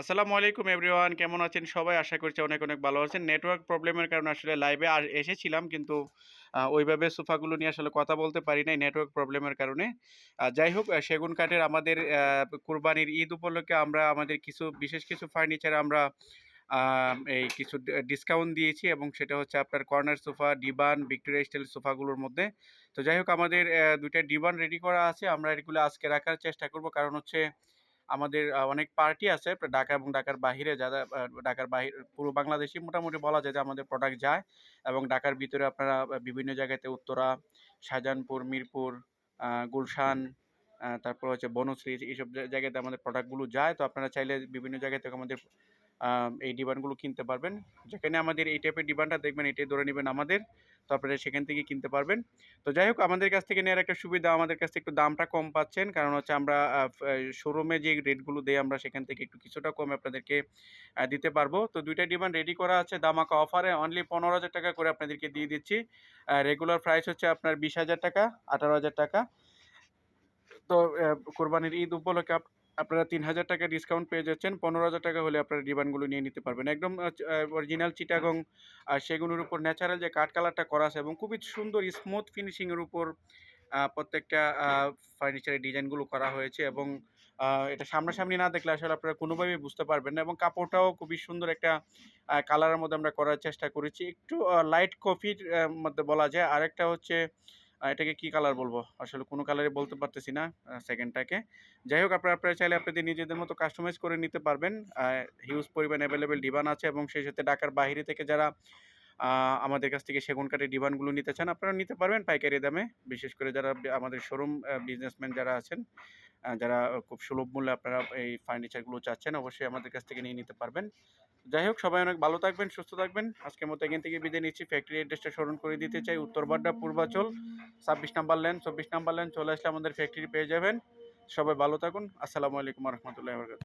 আসসালামু আলাইকুম এভরিওয়ান, কেমন আছেন সবাই? আশা করছি অনেক অনেক ভালো আছেন। নেটওয়ার্ক প্রবলেমের কারণে আসলে লাইভে আর এসেছিলাম কিন্তু ওইভাবে সোফাগুলো নিয়ে আসলে কথা বলতে পারি নাই নেটওয়ার্ক প্রবলেমের কারণে। যাই হোক সেগুন কাঠের আমাদের কুরবানির ঈদ উপলক্ষে আমরা আমাদের কিছু, বিশেষ কিছু ফার্নিচার আমরা এই কিছু ডিসকাউন্ট দিয়েছি এবং সেটা হচ্ছে আপনার corner sofa divan Victoria style সোফাগুলোর মধ্যে। তো যাই হোক, আমাদের দুইটা ডিবান রেডি করা আছে। আমরা এগুলো আজকে রাখার চেষ্টা করব। কারণ হচ্ছে আমাদের অনেক পার্টি আছে, ঢাকা এবং ঢাকার বাহিরে যারা ঢাকার বাহির, পুরো বাংলাদেশি মোটামুটি বলা যায় যে আমাদের প্রোডাক্ট যায় এবং ঢাকার ভিতরে আপনারা বিভিন্ন জায়গাতে উত্তরা, শাহজাহানপুর, মিরপুর গুলশান তারপর হচ্ছে বনশ্রী, এইসব জায়গাতে আমাদের প্রোডাক্টগুলো যায়। তো আপনারা চাইলে বিভিন্ন জায়গা থেকে আমাদের এই ডিমান্ডগুলো কিনতে পারবেন। যেখানে আমাদের এই টাইপের ডিমান্ডটা দেখবেন, এটাই ধরে নেবেন আমাদের। তো আপনারা সেখান থেকে কিনতে পারবেন। তো যাই হোক, আমাদের কাছ থেকে নেওয়ার একটা সুবিধা, আমাদের কাছ থেকে একটু দামটা কম পাচ্ছেন। কারণ হচ্ছে আমরা শোরুমে যে রেটগুলো দেই, আমরা সেখান থেকে একটু কিছুটা কমে আপনাদেরকে দিতে পারব। তো দুইটা ডিমান্ড রেডি করা আছে, দামাকা অফারে অনলি পনেরো হাজার টাকা করে আপনাদেরকে দিয়ে দিচ্ছি। রেগুলার প্রাইস হচ্ছে আপনার বিশ হাজার টাকা, আঠারো হাজার টাকা। তো কোরবানির ঈদ উপলক্ষে আপনারা তিন হাজার টাকা ডিসকাউন্ট পেয়ে যাচ্ছেন। পনেরো হাজার টাকা হলে আপনারা ডিমান্ডগুলো নিয়ে নিতে পারবেন। একদম অরিজিনাল চিটাগং আর সেগুনের উপর ন্যাচারাল যে কাঠ কালারটা করা আছে এবং খুবই সুন্দর স্মুথ ফিনিশিংয়ের উপর প্রত্যেকটা ফার্নিচারের ডিজাইনগুলো করা হয়েছে এবং এটা সামনাসামনি না দেখলে আসলে আপনারা কোনোভাবেই বুঝতে পারবেন না এবং কাপড়টাও খুবই সুন্দর একটা কালারের মধ্যে আমরা করার চেষ্টা করেছি। একটু লাইট কফির মধ্যে বলা যায়। আরেকটা হচ্ছে এটাকে কি কালার বলব? আসলে কোনো কালারে বলতে পারতেছি না সেকেন্ডটাকে যাই হোক, আপনারা আপনারা চাইলে আপনাদের নিজেদের মতো কাস্টমাইজ করে নিতে পারবেন। হিউজ পরিমাণ অ্যাভেলেবেল ডিভান আছে এবং সেই সাথে ঢাকার বাইরে থেকে যারা আমাদের কাছ থেকে সেগুন কাঠের ডিভানগুলো নিতে চান আপনারা নিতে পারবেন পাইকারি দামে। বিশেষ করে যারা আমাদের শোরুম বিজনেসম্যান যারা আছেন যারা খুব সুলভ মূল্যে আপনারা এই ফার্নিচারগুলো চাচ্ছেন, অবশ্যই আমাদের কাছ থেকে নিয়ে নিতে পারবেন। যাই হোক, সবাই অনেক ভালো থাকবেন, সুস্থ থাকবেন। আজকের মতো এখান থেকে বিদায় নিচ্ছি। ফ্যাক্টরি অ্যাড্রেসটা স্মরণ করে দিতে চাই। উত্তর বাড্ডা পূর্বাচল, ছাব্বিশ নাম্বার লেন চব্বিশ নাম্বার লেন চলে আসলে আমাদের ফ্যাক্টরি পেয়ে যাবেন। সবাই ভালো থাকুন। আসসালামু আলাইকুম রহমতুল্লাহ